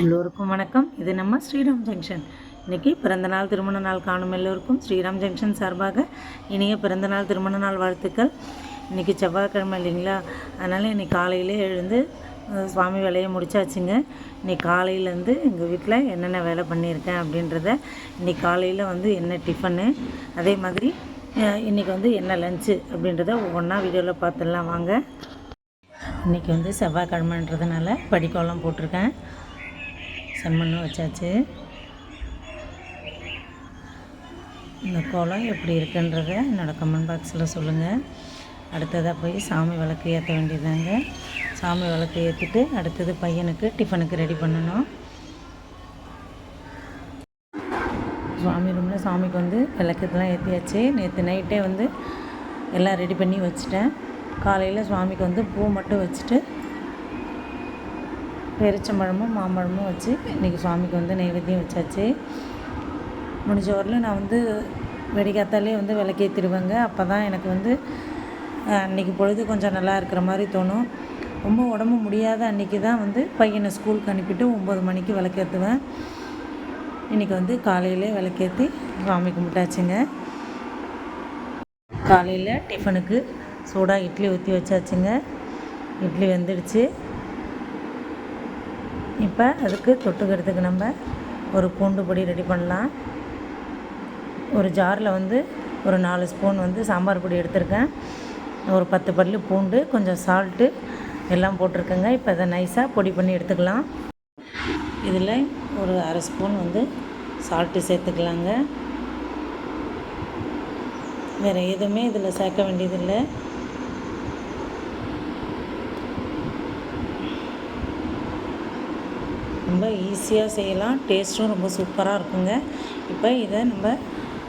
எல்லோருக்கும் வணக்கம். இது நம்ம ஸ்ரீராம் ஜங்ஷன். இன்றைக்கி பிறந்தநாள் திருமண நாள் காணும் எல்லோருக்கும் ஸ்ரீராம் ஜங்ஷன் சார்பாக இனிய பிறந்தநாள் திருமண நாள் வாழ்த்துக்கள். இன்றைக்கி செவ்வாய்க்கிழமை இல்லைங்களா? அதனால் இன்றைக்கி காலையிலே எழுந்து சுவாமி வேலையை முடிச்சாச்சுங்க. இன்றைக்கி காலையிலேருந்து எங்கள் வீட்டில் என்னென்ன வேலை பண்ணியிருக்கேன் அப்படின்றத இன்றைக்கி காலையில் வந்து என்ன டிஃபனு அதே மாதிரி இன்றைக்கி வந்து என்ன லஞ்சு அப்படின்றத ஒவ்வொன்றா வீடியோவில் பார்த்துடலாம். வாங்க. இன்றைக்கி வந்து செவ்வாய்க்கிழமைன்றதுனால படிக்கோலம் போட்டிருக்கேன். செம்மண்ணும் வச்சாச்சு. இந்த கோலம் எப்படி இருக்குன்றத என்னோடய கமெண்ட் பாக்ஸில் சொல்லுங்கள் அடுத்ததாக போய் சாமி விளக்கு ஏற்ற வேண்டியதாங்க. சாமி விளக்கு ஏற்றிட்டு அடுத்தது பையனுக்கு டிஃபனுக்கு ரெடி பண்ணணும். சுவாமி ரூமில் சாமிக்கு வந்து விளக்கத்தெல்லாம் ஏற்றியாச்சு நேற்று நைட்டே வந்து எல்லாம் ரெடி பண்ணி வச்சுட்டேன். காலையில் சுவாமிக்கு வந்து பூ மட்டும் வச்சுட்டு பெருச்சம்பழமும் மாம்பழமும் வச்சு இன்றைக்கி சுவாமிக்கு வந்து நைவேத்தியம் வச்சாச்சு. முடிஞ்ச வரலும் நான் வந்து வெடிக்காத்தாலே வந்து விளக்கேற்றிடுவேங்க அப்போ தான் எனக்கு வந்து அன்றைக்கி பொழுது கொஞ்சம் நல்லா இருக்கிற மாதிரி தோணும். ரொம்ப உடம்பு முடியாத அன்றைக்கி தான் வந்து பையனை ஸ்கூலுக்கு அனுப்பிட்டு ஒம்பது மணிக்கு விளக்கேற்றுவேன் இன்றைக்கி வந்து காலையிலே விளக்கேற்றி சுவாமி கும்பிட்டாச்சுங்க. காலையில் டிஃபனுக்கு சூடாக இட்லி ஊற்றி வச்சாச்சுங்க. இட்லி வெந்துடுச்சு. இப்போ அதுக்கு தொட்டுக்கிறதுக்கு நம்ம ஒரு பூண்டு பொடி ரெடி பண்ணலாம். ஒரு ஜாரில் வந்து ஒரு நாலு ஸ்பூன் வந்து சாம்பார் பொடி எடுத்திருக்கேன். ஒரு பத்து பல்லு பூண்டு கொஞ்சம் சால்ட்டு எல்லாம் போட்டிருக்கேங்க. இப்போ அதை நைஸாக பொடி பண்ணி எடுத்துக்கலாம். இதில் ஒரு அரை ஸ்பூன் வந்து சால்ட்டு சேர்த்துக்கலாங்க. வேறு எதுவுமே இதில் சேர்க்க வேண்டியதில்லை. ரொம்ப ஈஸியாக செய்யலாம். டேஸ்ட்டும் ரொம்ப சூப்பராக இருக்குங்க. இப்போ இதை நம்ம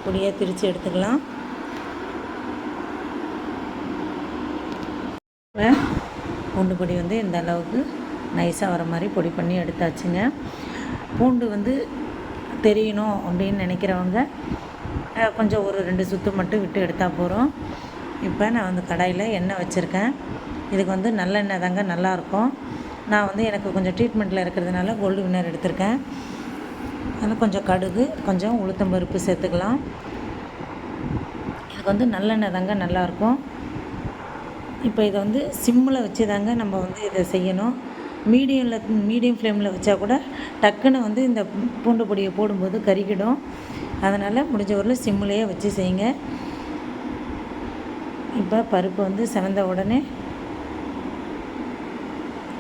பொடியாக திரித்து எடுத்துக்கலாம். பூண்டு பொடி வந்து இந்த அளவுக்கு நைஸாக வர மாதிரி பொடி பண்ணி எடுத்தாச்சுங்க. பூண்டு வந்து தெரியணும் அப்படின்னு நினைக்கிறவங்க கொஞ்சம் ஒரு ரெண்டு சுத்து மட்டும் விட்டு எடுத்தால் போகிறோம் இப்போ நான் வந்து கடாயில் எண்ணெய் வச்சுருக்கேன். இதுக்கு வந்து நல்லெண்ணெய் தாங்க நல்லாயிருக்கும் நான் வந்து எனக்கு கொஞ்சம் ட்ரீட்மெண்ட்டில் இருக்கிறதுனால கோல்டு வின்னர் எடுத்திருக்கேன். அதில் கொஞ்சம் கடுகு கொஞ்சம் உளுத்தம் பருப்பு சேர்த்துக்கலாம். இதுக்கு வந்து நல்லெண்ணெய் தாங்க நல்லாயிருக்கும். இப்போ இதை வந்து சிம்மில் வச்சு தாங்க நம்ம வந்து இதை செய்யணும். மீடியமில் மீடியம் ஃப்ளேமில் வச்சா கூட டக்குன்னு வந்து இந்த பூண்டு பொடியை போடும்போது கருகிடும். அதனால் முடிஞ்ச வரலும் சிம்மிலேயே வச்சு செய்யுங்க. இப்போ பருப்பு வந்து செவந்த உடனே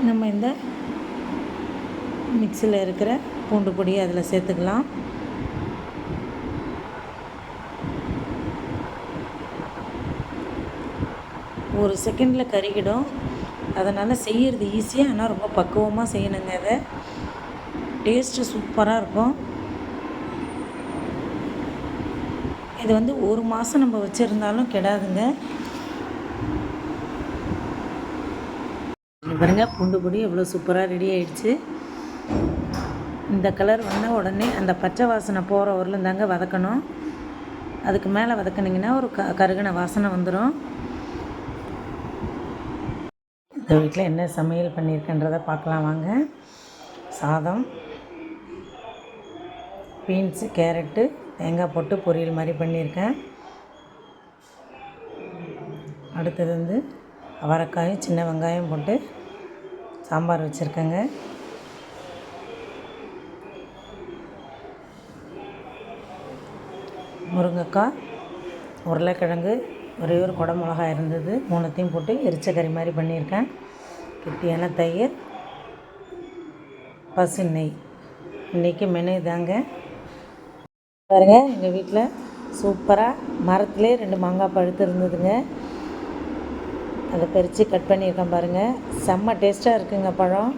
நம்ம இந்த மிக்சியில் இருக்கிற பூண்டு பொடியை அதில் சேர்த்துக்கலாம். ஒரு செகண்டில் கருகிடும். அதனால் செய்கிறது ஈஸியாக ஆனால் ரொம்ப பக்குவமாக செய்யணுங்க அதை. டேஸ்ட்டு சூப்பராக இருக்கும். இது வந்து ஒரு மாதம் நம்ம வச்சுருந்தாலும் கெடாதுங்க. பாருங்க. பூண்டு பொடி எவ்வளோ சூப்பராக ரெடி ஆகிடுச்சு இந்த கலர் வந்த உடனே அந்த பச்சை வாசனை போகிற வரலும் தாங்க வதக்கணும். அதுக்கு மேலே வதக்குனிங்கன்னா ஒரு க கருகின வாசனை வந்துடும் இந்த வீட்டில் என்ன சமையல் பண்ணியிருக்கன்றதை பார்க்கலாம் வாங்க. சாதம் பீன்ஸு கேரட்டு தேங்காய் போட்டு பொரியல் மாதிரி பண்ணியிருக்கேன் அடுத்தது வந்து அவரைக்காயும் சின்ன வெங்காயம் போட்டு சாம்பார் வச்சுருக்கேங்க. முருங்கைக்காய் உருளைக்கிழங்கு ஒரே ஒரு குடை மிளகாய் இருந்தது. மூணுத்தையும் போட்டு எரிச்ச கறி மாதிரி பண்ணியிருக்கேன். கெட்டியான தயிர் பசு நெய். இன்றைக்கி மெனு இதாங்க பாருங்க எங்கள் வீட்டில் சூப்பராக மரத்துலேயே ரெண்டு மாங்காய் பழுத்து இருந்ததுங்க. அதை பறித்து கட் பண்ணியிருக்கேன் பாருங்கள் செம்ம டேஸ்ட்டாக இருக்குங்க பழம்.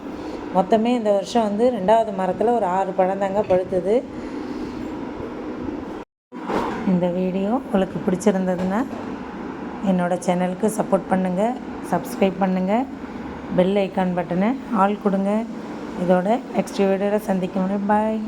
மொத்தமே இந்த வருஷம் வந்து ரெண்டாவது மரத்தில் ஒரு ஆறு பழம் தாங்க பழுத்தது. இந்த வீடியோ உங்களுக்கு பிடிச்சிருந்ததுன்னா என்னோடய சேனலுக்கு சப்போர்ட் பண்ணுங்கள் சப்ஸ்கிரைப் பண்ணுங்கள் பெல் ஐக்கான் பட்டனை ஆல் கொடுங்க. இதோட நெக்ஸ்ட் வீடியோவில் சந்திக்க முடியும் பாய்